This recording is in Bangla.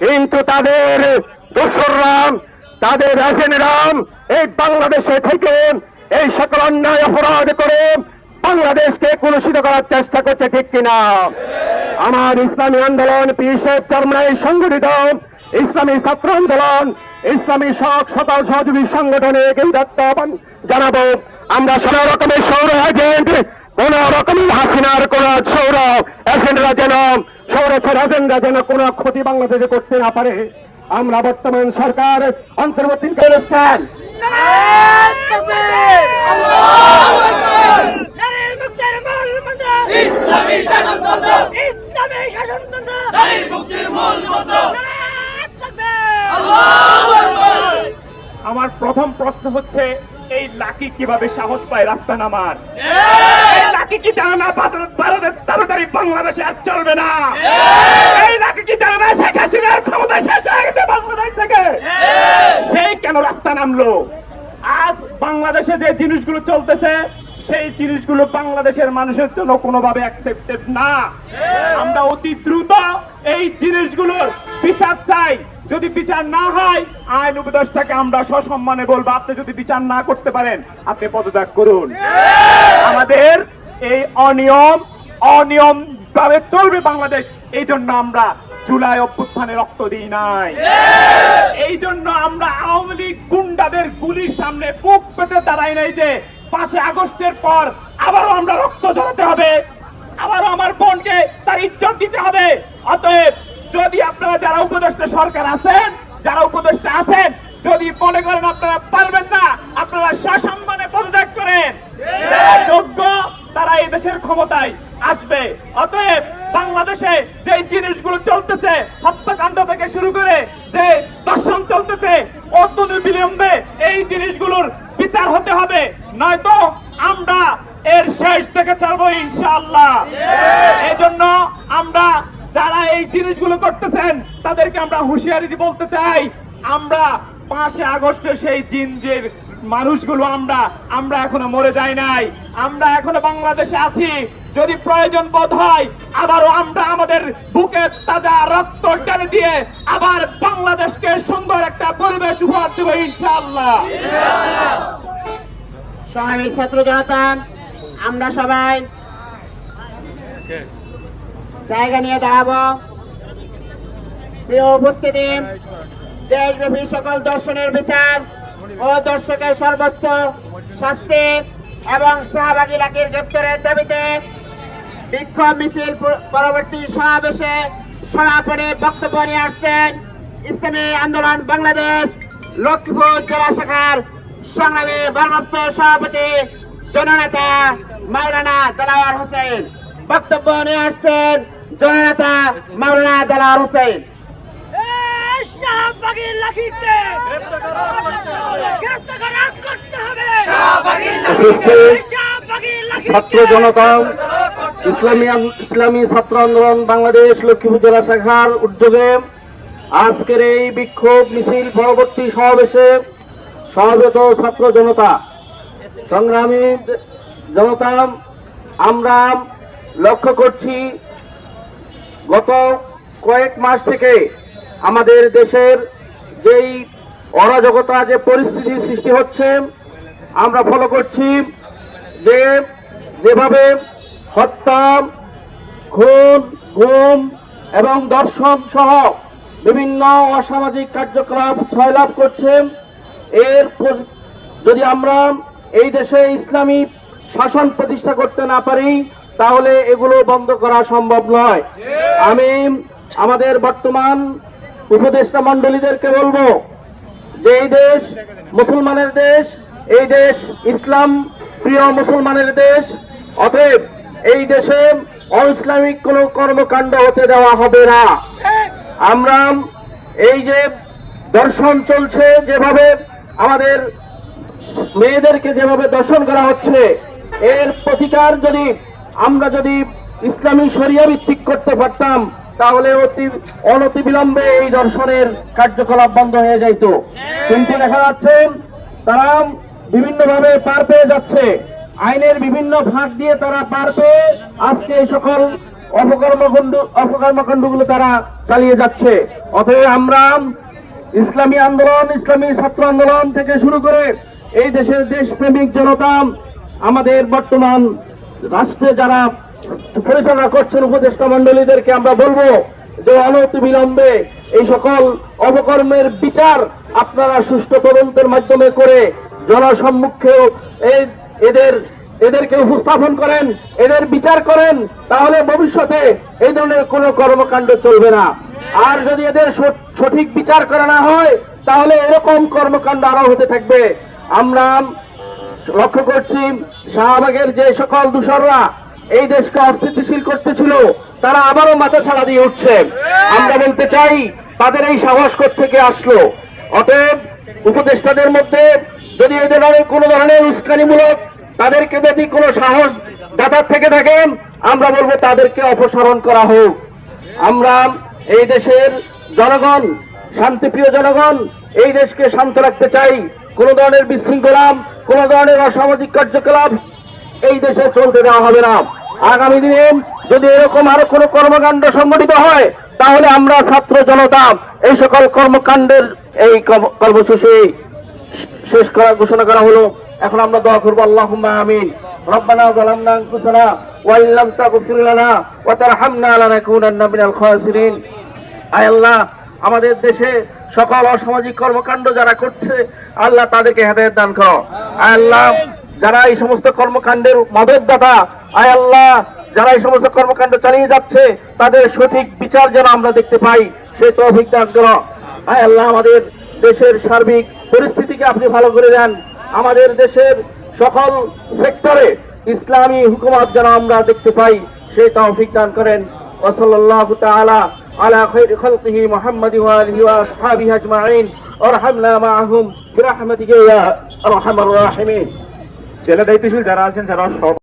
কিন্তু তাদের দোসররাম তাদের রাজেনরাম এই বাংলাদেশে থেকে এই সকল অন্যায় অপরাধ করে বাংলাদেশকে কলুষিত করার চেষ্টা করছে ঠিক কিনা? আমার ইসলামী আন্দোলন পিসেফ চরমনাই সংগঠিত ইসলামী ছাত্র আন্দোলন, ইসলামী সহ সকল সহযোগী সংগঠনে দত্ত জানাব। আমরা সব রকমের সৌর এজেন্ট, কোন রকমের হাসিনার কোন সৌর এজেন্টরা যেন সৌরছের এজেন্টরা যেন কোন ক্ষতি বাংলাদেশে করতে না পারে। আমরা বর্তমান সরকার অন্তর্বর্তী করেছেন নারীর মুক্তির মূল মন্ত্র ইসলামী শাসনতন্ত্র ইসলামী শাসনতন্ত্র নারীর মুক্তির মূল মন্ত্র। নারায়ণ তাকবীর। আল্লাহু আকবার। আমার প্রথম প্রশ্ন হচ্ছে এই লাকি কীভাবে সাহস পায় রাস্তা নামার কি জানে না ভারত- ভারতের তাড়াতাড়ি বাংলাদেশে আর চলবে না? এই লাকি কি জানে না শেখ হাসিনার ক্ষমতা শেষ হয়ে গেছে বাংলাদেশ থেকে? সেই কেন রাস্তা নামলো? আজ বাংলাদেশে যে জিনিসগুলো চলতেছে সেই জিনিসগুলো বাংলাদেশের মানুষের জন্য কোনোভাবে অ্যাকসেপ্টেড না। আমরা অতি দ্রুত এই জিনিসগুলোর বিচার চাই। যদি বিচার না হয় আইন উপদেষ্টাকে আমরা সসম্মানে বলব আপনি যদি বিচার না করতে পারেন আপনি পদত্যাগ করুন। আমাদের এই অনিয়ম অনিয়ম ভাবে চলবে বাংলাদেশ। এই জন্য আমরা জুলাই অভ্যুত্থানে রক্ত দিই নাই। এই জন্য আমরা আওয়ামী লীগ গুন্ডাদের গুলির সামনে বুক পেতে দাঁড়াই নাই যে পাঁচে আগস্টের পর আবারও আমরা রক্ত ঝরাতে হবে। আবারও আমার বোনকে তার ইজ্জত দিতে হবে। অতএব যদি আপনারা যারা উপদেষ্টা সরকার আছেন, যারা উপদেষ্টা আছেন, যদি মনে করেন আপনারা পারবেন না, আপনারা সসম্মানে পদত্যাগ করেন যারা যোগ্য তারা এই দেশের ক্ষমতায় আসবে। অতএব বাংলাদেশে যে জিনিসগুলো চলতেছে, হত্যাকাণ্ড থেকে শুরু করে যে দর্শন চলতেছে অত্যন্ত বিলম্বে এই জিনিসগুলোর বিচার হতে হবে। নয়তো আমরা এর শেষ থেকে চলবো ইনশাআল্লাহ। জন্য আমরা যারা এই জিনিসগুলো করতেছেন, তাদেরকে আমরা হুঁশিয়ারি বলতে চাই, আমরা পাঁচে আগস্টে সেই জিনজের মানুষগুলো আমরা আমরা এখনও মরে যাই নাই। আমরা এখনও বাংলাদেশে আছি। যদি প্রয়োজন বোধ হয়, আবারও আমরা আমাদের বুকে তাজা রক্ত টেনে দিয়ে আবার বাংলাদেশকে সুন্দর একটা পরিবেশ উপহার দেবো ইনশাআল্লাহ। সংগ্রামী ছাত্র জনতা আমরা সবাই জায়গা নিয়ে দাঁড়াবো। প্রিয় উপস্থিতি, দেশব্যাপী সকল দর্শনের বিচার ও দর্শকের সর্বোচ্চ শাস্তি এবং শাহবাগী লাকির গ্রেপ্তারের দাবিতে বিক্ষোভ মিছিল পরবর্তী সমাবেশে সমাপনে বক্তব্য নিয়ে আসছেন ইসলামী আন্দোলন বাংলাদেশ লক্ষ্মীপুর জেলা শাখার সংগ্রামী ভারপ্রাপ্ত সভাপতি জননেতা মাওলানা দালাওয়ার হোসেন। বক্তব্য নিয়ে আসছেন জননেতা মাওলানা দালাওয়ার হোসেন। শাহবাগীর লাঠিকে গ্রেপ্তার করা করতে হবে। এই শাহবাগীর লাঠিকে ছাত্র জনতা ইসলামী ইসলামী ছাত্র আন্দোলন বাংলাদেশ লক্ষ্মীপুর জেলা শাখার উদ্যোগে আজকের এই বিক্ষোভ মিছিল পরবর্তী সমাবেশে সমাবেত ছাত্র জনতা। সংগ্রামী জনতা আমরা লক্ষ্য করছি গত কয়েক মাস থেকে আমাদের দেশের যেই অরাজকতা যে পরিস্থিতি সৃষ্টি হচ্ছে আমরা ফলো করছি যে যেভাবে হত্যা খুন ঘুম এবং দর্শন সহ বিভিন্ন অসামাজিক কার্যকলাপ ছয়লাভ করছে। এর যদি আমরা এই দেশে ইসলামী শাসন প্রতিষ্ঠা করতে না পারি তাহলে এগুলো বন্ধ করা সম্ভব নয়। আমি আমাদের বর্তমান উপদেষ্টা মন্ডলীদেরকে বলব যে এই দেশ মুসলমানের দেশ, এই দেশ ইসলাম প্রিয় মুসলমানের দেশ, অতএব এই দেশে অইসলামিক কোনো কর্মকাণ্ড হতে দেওয়া হবে না। আমরা এই যে দর্শন চলছে, যেভাবে আমাদের মেয়েদেরকে যেভাবে দর্শন করা হচ্ছে, এর প্রতিকার যদি আমরা যদি ইসলামী শরিয়া ভিত্তিক করতে পারতাম তাহলে অতি অনতি বিলম্বে এই দর্শনের কার্যকলাপ বন্ধ হয়ে যাইত। কিন্তু দেখা যাচ্ছে তারা বিভিন্নভাবে পার পেয়ে যাচ্ছে। আইনের বিভিন্ন ফাঁক দিয়ে তারা পার পেয়ে আজকে এই সকল অপকর্মকাণ্ড অপকর্মকাণ্ডগুলো তারা চালিয়ে যাচ্ছে। অতএব আমরা ইসলামী আন্দোলন, ইসলামী ছাত্র আন্দোলন থেকে শুরু করে এই দেশের দেশপ্রেমিক জনতা, আমাদের বর্তমান রাষ্ট্রে যারা পরিচালনা করছেন উপদেষ্টা মন্ডলীদেরকে আমরা বলব যে অনতি বিলম্বে এই সকল অপকর্মের বিচার আপনারা সুষ্ঠু তদন্তের মাধ্যমে করে জনসম্মুখেও এদের, এদেরকে উপস্থাপন করেন, এদের বিচার করেন, তাহলে ভবিষ্যতে এই ধরনের কোনো কর্মকাণ্ড চলবে না। আর যদি এদের সঠিক বিচার করা না হয়, তাহলে এরকম কর্মকাণ্ড আরও হতে থাকবে। আমরা লক্ষ্য করছি শাহবাগের যে সকল দূষররা এই দেশকে অস্থিতিশীল করতেছিল, তারা আবারও মাথা ছাড়া দিয়ে উঠছে। আমরা বলতে চাই, তাদের এই সাহস থেকে আসলো? অতএব উপদেষ্টাদের মধ্যে যদি এই ধরনের কোনো ধরনের উস্কানিমূলক তাদেরকে যদি কোনো সাহস দাতার থেকে থাকেন আমরা বলব তাদেরকে অপসারণ করা হোক। আমরা এই দেশের জনগণ, শান্তিপ্রিয় জনগণ, এই দেশকে শান্ত রাখতে চাই। কোন ধরনের বিশৃঙ্খলা, কোন ধরনের অসামাজিক কার্যকলাপ এই দেশে চলতে দেওয়া হবে না। আগামী দিনে যদি এরকম আরও কোনো কর্মকাণ্ড সংগঠিত হয়, তাহলে আমরা ছাত্র জনতা এই সকল কর্মকাণ্ডের এই কর্মসূচি শেষ করা ঘোষণা করা হলো। এখন আমরা দোয়া করব, আল্লাহুম্মা আমিন। আনফুসানা ওয়া ইন লাম তাগফির লানা ওয়া তারহামনা লানাকুনান্না মিনাল খাসিরিন। আয় আল্লাহ, আমাদের দেশে সকল অসামাজিক কর্মকাণ্ড যারা করছে, আল্লাহ তাদেরকে হেদায়েত দান করো। আয় আল্লাহ যারা এই সমস্ত কর্মকাণ্ডের মদতদাতা আয় আল্লাহ যারা এই সমস্ত কর্মকাণ্ড চালিয়ে যাচ্ছে তাদের সঠিক বিচার যেন আমরা দেখতে পাই সেই তৌফিক দান করো আয় আল্লাহ আমাদের দেশের সার্বিক পরিস্থিতিকে আপনি ভালো করে দেন আমাদের দেশের সকল সেক্টরে ইসলামী হুকুমত যেন আমরা দেখতে পাই সেই তৌফিক দান করেন وصلى الله تعالى على خير خلقه محمد وآله وأصحابه أجمعين وارحمنا معهم برحمتك يا أرحم الراحمين জেলা দায়িত্বশীল যারা আছেন যারা সব